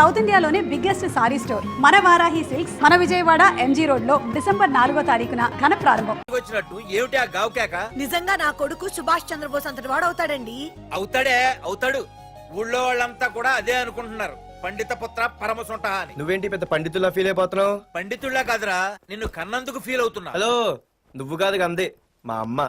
South ఇండియాలోనే biggest sorry store. మన Varahi silks మన విజయవాడ ఎంజీ రోడ్లో డిసెంబర్ నాలుగో తారీఖున ఘన ప్రారంభం. వచ్చినట్టు ఏమిటి ఆ గావుకేక నిజంగా నా కొడుకు సుభాష్ చంద్రబోస్ అంతటి వాడవుతాడండి అవుతాడే అవుతాడు. ఊళ్ళో వాళ్ళంతా కూడా అదే అనుకుంటున్నారు. పండిత పుత్ర పరమసుంట అని. నువ్వేంటి పెద్ద పండితుల్లా ఫీల్ అయిపోతున్నావు? పండితుళ్ళ కాదురా నిన్ను కన్నందుకు ఫీల్ అవుతున్నా. హలో నువ్వు కాదు అందే మా అమ్మ.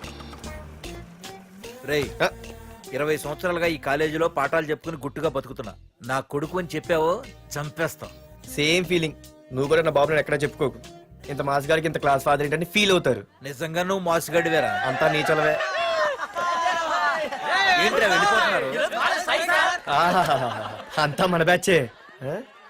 రేయ్ ఆ, ఇరవై సంవత్సరాలుగా ఈ కాలేజీలో పాఠాలు చెప్పుకుని గుట్టుగా బతుకుతున్నా. నా కొడుకు అని చెప్పావో చంపేస్తాం. Same feeling. నువ్వు కూడా నా బాబు ఎక్కడ చెప్పుకోకు. ఇంత మాస్ గారికి ఇంత క్లాస్ ఫాదర్ ఏంటని ఫీల్ అవుతారు. నిజంగా నువ్వు మోసగడివేరా అంతా నీ చలవే. ఏంట్రా వెళ్ళిపోతున్నారు. అంతా మన బ్యాచే.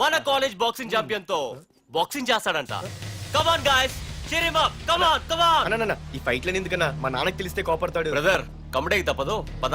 మన కాలేజ్ బాక్సింగ్ ఛాంపియన్తో బాక్సింగ్ చేస్తాడంట come on guys come on come on అన్న, ఈ ఫైట్లని ఎందుకన్నా? మా నాన్నకి తెలిస్తే కోపడతాడు. బ్రదర్ కమడేకి తప్పదు. పద.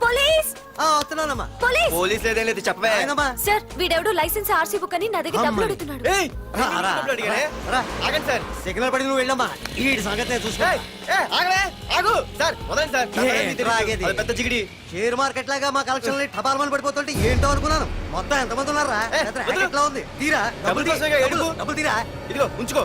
పోలీస్ ఆ, వస్తున్నానమ్మా పోలీస్ పోలీస్ లేదేం లేదు చెప్పవే ఆయనమ్మా. సార్ వీడెవడో లైసెన్స్ ఆర్సీ బుక్ అని నా దగ్గర డబ్బులు అమ్మని. అడుగుతున్నాడు ఏయ్, రా, రా, డబ్బులు అడిగానే? రా. ఆగండి సార్ సిగ్నల్ పడి నువ్వు వెళ్ళమ్మా ఈ సంగతి నేను చూసుకో ఏయ్, ఏయ్, ఆగవే ఆగు సార్ వదండి సార్ నా ఏ, పని మీకు తెలియదు. ఆగేది. అది పెద్ద జిగిడి షేర్ మార్కెట్ లాగా మా కలెక్షన్ టపాల్మని పడిపోతుంటే ఏంటో అనుకున్నాను మొత్తం ఎంతమంది ఉన్నారా ఏ, వదిలు. ఉంది తీరా డబ్బులు తీ. కోసమేగా డబ్బులు, ఏడుపు. డబ్బులు తీరా ఇదిగో ఉంచుకో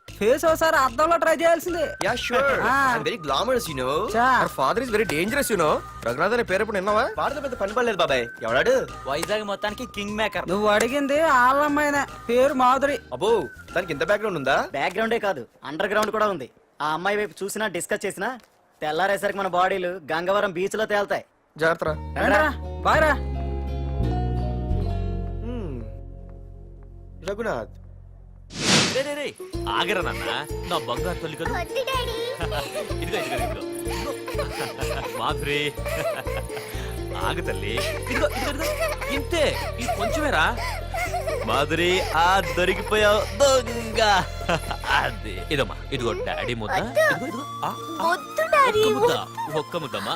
face ఒకసారి అద్దంలో ట్రై చేయాల్సింది. Yeah sure Ah. I'm very glamorous you know చా. Father is very dangerous you know Raghunath అనే పేరు విన్నావా? వాడితో పెద్ద పని పడలేదు బాబాయ్. ఎవడాడు? వైజాగ్ మొత్తానికి కింగ్ మేకర్ నువ్వు అడిగింది ఆళ్ళమ్మాయిన. పేరు మాధురి. అబ్బో దానికి ఇంత బ్యాక్గ్రౌండ్ ఉందా? బ్యాక్గ్రౌండే కాదు అండర్ గ్రౌండ్ కూడా ఉంది. ఆ అమ్మాయి వైపు చూసినా డిస్కస్ చేసినా తెల్లారేసరికి మన బాడీలు గంగవరం బీచ్లో తేల్తాయి. జాగ్రత్త రండ్రా, బాయ్రా రఘునాథ్ రే రే రే ఆగరా నాన్న. నా బంగారు తల్లి కదా. ఇదిగో ఇదిగో ఇదిగో. మాధురి. ఆగు తల్లి. ఇదిగో ఇదిగో ఇదిగో. ఇంతే. ఇది కొంచెమేరా. మాధురి ఆ దొరికిపోయావు దొంగ. అది. ఇదమ్మా ఇదిగో డాడీ ముద్ద. ఇదిగో ఇదిగో. ఆ, ఆ, వద్దు డాడీ ఒక్క ముద్ద ఒక్క ముద్దమ్మా.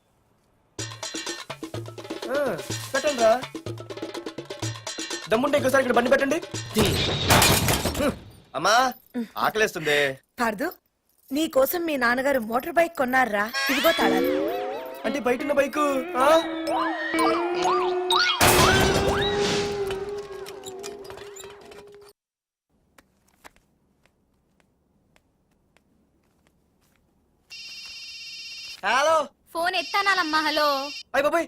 పెట్టండి రా దమ్ముంటే ఇంకోసారి ఇక్కడ బండి పెట్టండి. అమ్మా ఆకలేస్తుంది. పార్దు నీ కోసం మీ నాన్నగారు మోటార్ బైక్ కొన్నారా? ఇదిగో తాళాలు. అంటే బయట ఉన్న బైక్ హలో. ఫోన్ ఎత్తానాలమ్మా హలో. అయ్య బాబాయ్.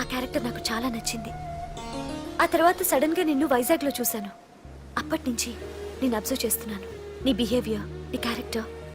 ఆ క్యారెక్టర్ నాకు చాలా నచ్చింది. ఆ తర్వాత సడన్గా నిన్ను వైజాగ్లో చూశాను. అప్పటి నుంచి నేను అబ్జర్వ్ చేస్తున్నాను. నీ బిహేవియర్ నీ క్యారెక్టర్.